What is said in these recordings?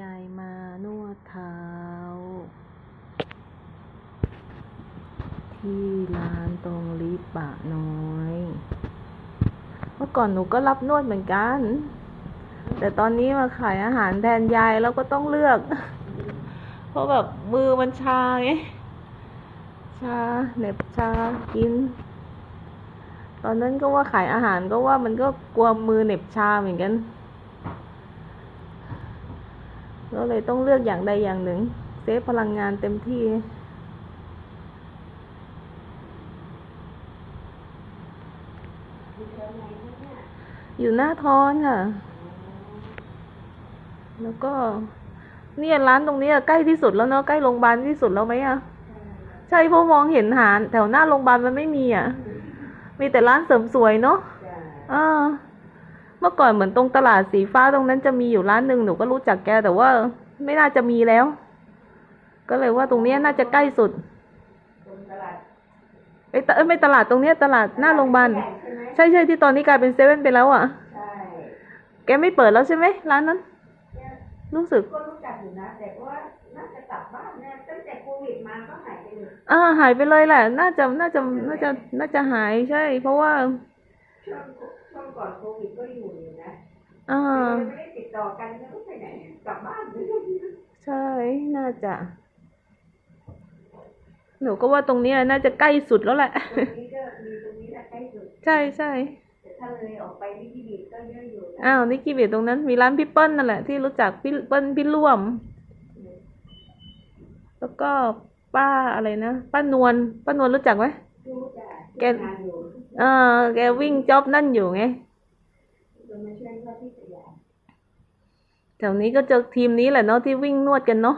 ยายมานวดเท้า ที่ร้านตรงลิปะน้อย เมื่อก่อนหนูก็รับนวดเหมือนกัน แต่ตอนนี้มาขายอาหารแทนยายแล้วก็ต้องเลือก เพราะแบบมือมันชาไง ชาเหน็บชากิน ตอนนั้นก็ว่าขายอาหารก็ว่ามันก็กลัวมือเหน็บชาเหมือนกัน ก็เลยต้องเลือกอย่างใดอย่างหนึ่ง เซฟพลังงานเต็มที่ อยู่หน้าทอนค่ะ แล้วก็ เนี่ยร้านตรงนี้อะใกล้ที่สุดแล้วเนาะใกล้โรงพยาบาลที่สุดแล้วไหมอะใช่เพราะมองเห็นหาแถวหน้าโรงพยาบาลมันไม่มีอะมีแต่ร้านเสริมสวยเนาะอ่าเมื่อก่อนเหมือนตรงตลาดสีฟ้าตรงนั้นจะมีอยู่ร้านหนึ่งหนูก็รู้จักแกแต่ว่าไม่น่าจะมีแล้ว ก็เลยว่าตรงเนี้ยน่าจะใกล้สุดไอ้ยตเอ้ยไม่ตลาดตรงเนี้ยตลาดหน้าโรงพยาบาลใช่ใช่ที่ตอนนี้กลายเป็นเซเว่นไปแล้วอะใช่แกไม่เปิดแล้วใช่ไหมร้านนั้นรู้สึกก็รู้จักอยู่นะแต่ว่าน่าจะกลับบ้านเนี่ยตั้งแต่โควิดมาก็หายไปเลยอ่าหายไปเลยแหละ น่าจะน่าจะน่าจะน่าจะหายใช่ เพราะว่า ช่วงช่วงก่อนโควิดก็อยู่อยู่นะอ่าไม่ได้ติดต่อกันไม่รู้ไปไหนกลับบ้านใช่น่าจะ หนูก็ว่าตรงเนี้ยน่าจะใกล้สุดแล้วแหละตรงนี้ก็มีตรงนี้แหละใกล้สุดใช่ใช่แต่ถ้าเลยออกไปวิธีบีก็เยอะอยู่นะอ้าวนิกกี้เบียดตรงนั้นมีร้านพี่เปิ้ลนั่นแหละที่รู้จักพี่เปิ้ลพี่ร่วม แล้วก็ป้าอะไรนะป้านวลป้านวลรู้จักไหมรู้จักแกงานอยู่ เออ แกวิ่งจ็อบนั่นอยู่ไงแถวนี้ก็เจอทีมนี้แหละเนาะที่วิ่งนวดกันเนาะ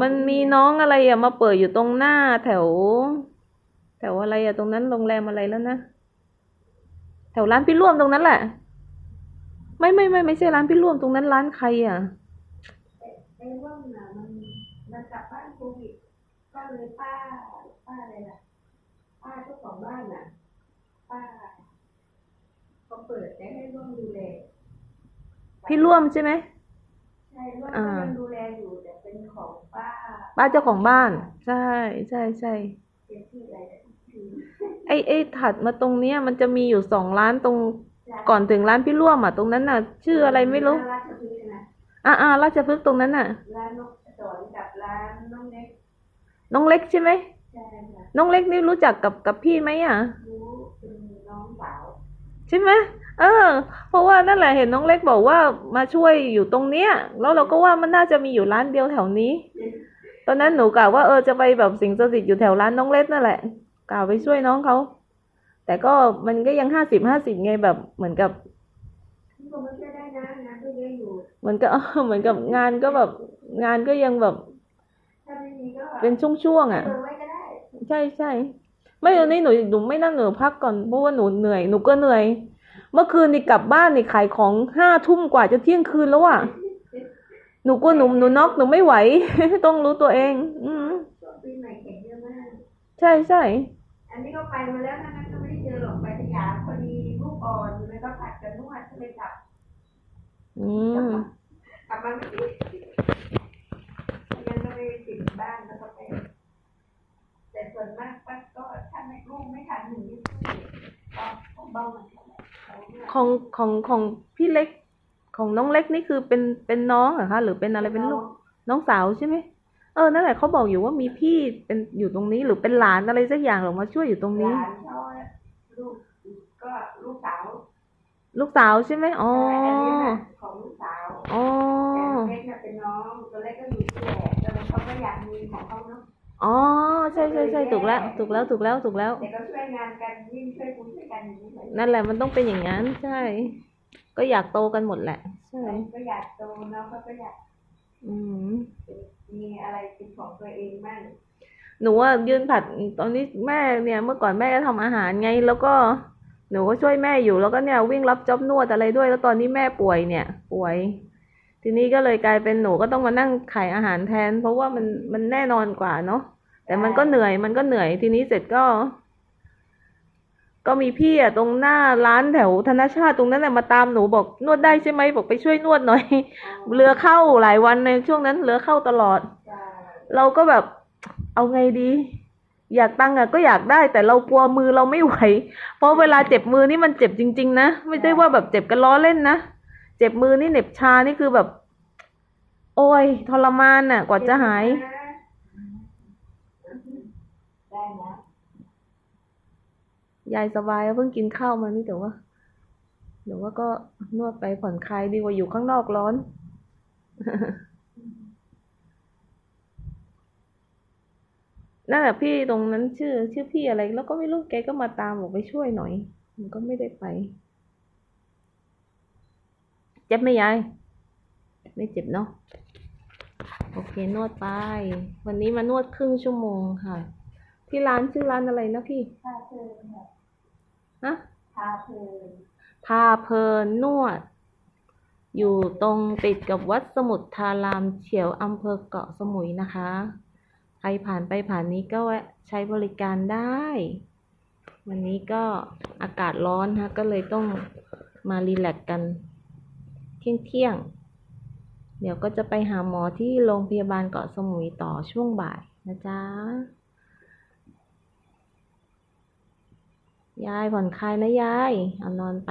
มันมีน้องอะไรอะมาเปิดอยู่ตรงหน้าแถว แถวอะไรอะตรงนั้นโรงแรมอะไรแล้วนะ แถวร้านพี่ร่วมตรงนั้นแหละ ไม่ไม่ไม่ไม่ใช่ร้านพี่ร่วมตรงนั้นร้านใครอะไอ้ว่ามันน่ะมันมันกลับบ้านโควิดก็เลยป้าป้าอะไรล่ะ ป้าเจ้าของบ้านน่ะ ป้าเขาเปิดได้ให้ร่วมดูแลพี่ร่วมใช่ไหมใช่ร่วมอ่าก็ยังดูแลอยู่แต่เป็นของป้า ป้าเจ้าของบ้าน ใช่ใช่ใช่เป็นที่อะไรนะที่ไอไอถัดมาตรงเนี้ย มันจะมีอยู่สองร้านตรงก่อนถึงร้านพี่ร่วมอะตรงนั้นน่ะ ชื่ออะไรไม่รู้ร้านราชพฤกษ์นะอ่าอ่าราชพฤกษ์ตรงนั้นน่ะ ร้านนกสอนกับร้านน้องเล็ก น้องเล็กใช่ไหมใช่ค่ะ น้องเล็กนี่รู้จักกับกับพี่ไหมอะรู้เป็นน้องสาวใช่ไหมเออ เพราะว่านั่นแหละเห็นน้องเล็กบอกว่ามาช่วยอยู่ตรงเนี้ย แล้วเราก็ว่ามันน่าจะมีอยู่ร้านเดียวแถวนี้ ตอนนั้นหนูกล่าวว่าเออจะไปแบบสิงสถิตอยู่แถวร้านน้องเล็กนั่นแหละกล่าวไปช่วยน้องเขาแต่ก็มันก็ยังห้าสิบห้าสิบไงแบบเหมือนกับที่ผมไม่ช่วยได้นะงานก็เยอะอยู่เหมือนกับเหมือนกับงานก็แบบงานก็ยังแบบถ้าไม่มีก็เป็นช่วงๆอะ ใช่ใช่ไม่วันนี้หนูหนูไม่นั่งหนูพักก่อนเพราะว่าหนูเหนื่อยหนูก็เหนื่อย เมื่อคืนนี่กลับบ้านนี่ขายของห้าทุ่มกว่าจะเที่ยงคืนแล้วอะหนูกลัวหนูหนูน็อกหนูไม่ไหว ต้องรู้ตัวเอง อืมช่วงปีใหม่แข่งเยอะมากใช่ใช่อันนี้ก็ไปมาแล้วนะนั้นก็ไม่ได้เจอหรอกไปสยามพอดีลูกอ่อนเลยก็ผัดกันนวดก็เลยกลับอืมกลับมาไม่ติดยังก็ไปติดบ้านแล้วก็ไปแต่ส่วนมากป้าก็ถ้าไม่ลูกไม่ทันหนึ่งนี่ก็ต้องเบาหน่อยเขาเนี่ยของของของพี่เล็ก ของน้องเล็กนี่คือเป็นเป็นน้องเหรอคะ หรือเป็นอะไรเป็นลูกน้องสาวใช่ไหมเออนั่นแหละเขาบอกอยู่ว่ามีพี่เป็นอยู่ตรงนี้หรือเป็นหลานอะไรสักอย่างหรอมาช่วยอยู่ตรงหนี้ลานเขาลูกก็ลูกสาว ลูกสาวใช่ไหมอ๋อแต่อันนี้น่ะของลูกสาวอ๋อแต่เล็กน่ะเป็นน้องตัวเล็กก็อยู่ที่แหละแต่เขาก็อยากมีของเขาเนาะอ๋อใช่ใช่ใช่ถูกแล้วถูกแล้วถูกแล้วถูกแล้วแต่ก็ช่วยงานกันยิ่งช่วยคุณช่วยกันอย่างนี้เลยนั่นแหละมันต้องเป็นอย่างนั้นใช่ ก็อยากโตกันหมดแหละ ใช่ก็อยากโตเนาะเขาก็อยากอืมมีอะไรเป็นของตัวเองบ้างหนูว่ายืนผัดตอนนี้แม่เนี่ยเมื่อก่อนแม่ก็ทำอาหารไง แล้วก็หนูก็ช่วยแม่อยู่แล้วก็เนี่ยวิ่งรับจ็อบนวดอะไรด้วย แล้วตอนนี้แม่ป่วยเนี่ย ป่วย ทีนี้ก็เลยกลายเป็นหนูก็ต้องมานั่งขายอาหารแทน เพราะว่ามันมันแน่นอนกว่าเนาะ แต่มันก็เหนื่อยมันก็เหนื่อยทีนี้เสร็จก็ ก็มีพี่อะตรงหน้าร้านแถวธนชาติตรงนั้นแหละมาตามหนูบอกนวดได้ใช่ไหมบอกไปช่วยนวดหน่อย เรือเข้าหลายวันในช่วงนั้นเรือเข้าตลอดใช่เราก็แบบเอาไงดี อยากตังค์อะก็อยากได้ แต่เรากลัวมือเราไม่ไหว เพราะเวลาเจ็บมือนี่มันเจ็บจริง ๆ นะไม่ได้ว่าแบบเจ็บกันล้อเล่นนะเจ็บมือนี่เหน็บชานี่คือแบบ โอ้ยทรมานน่ะกว่าจะหาย ได้นะยายสบายเพิ่งกินข้าวมานี่แต่ว่าเดี๋ยวว่าก็นวดไปผ่อนคลายดีกว่าอยู่ข้างนอกร้อน นั่นแหละพี่ตรงนั้นชื่อ ชื่อพี่อะไร แล้วก็ไม่รู้แกก็มาตามบอกไปช่วยหน่อยมันก็ไม่ได้ไป เจ็บไหมยาย ไม่เจ็บเนาะโอเคนวดไป วันนี้มานวดครึ่งชั่วโมงค่ะ ที่ร้านชื่อร้านอะไรนะพี่พาเพลินเนี่ยฮะพาเพลินพาเพลินนวด อยู่ตรงติดกับวัดสมุทรทารามเฉียวอำเภอเกาะสมุยนะคะ ใครผ่านไปผ่านนี้ก็แวะใช้บริการได้ วันนี้ก็อากาศร้อนฮะก็เลยต้องมารีแลกซ์กันเที่ยงเที่ยงๆเดี๋ยวก็จะไปหาหมอที่โรงพยาบาลเกาะสมุยต่อช่วงบ่ายนะจ๊ะ ยายผ่อนคลายนะยาย เอานอนไป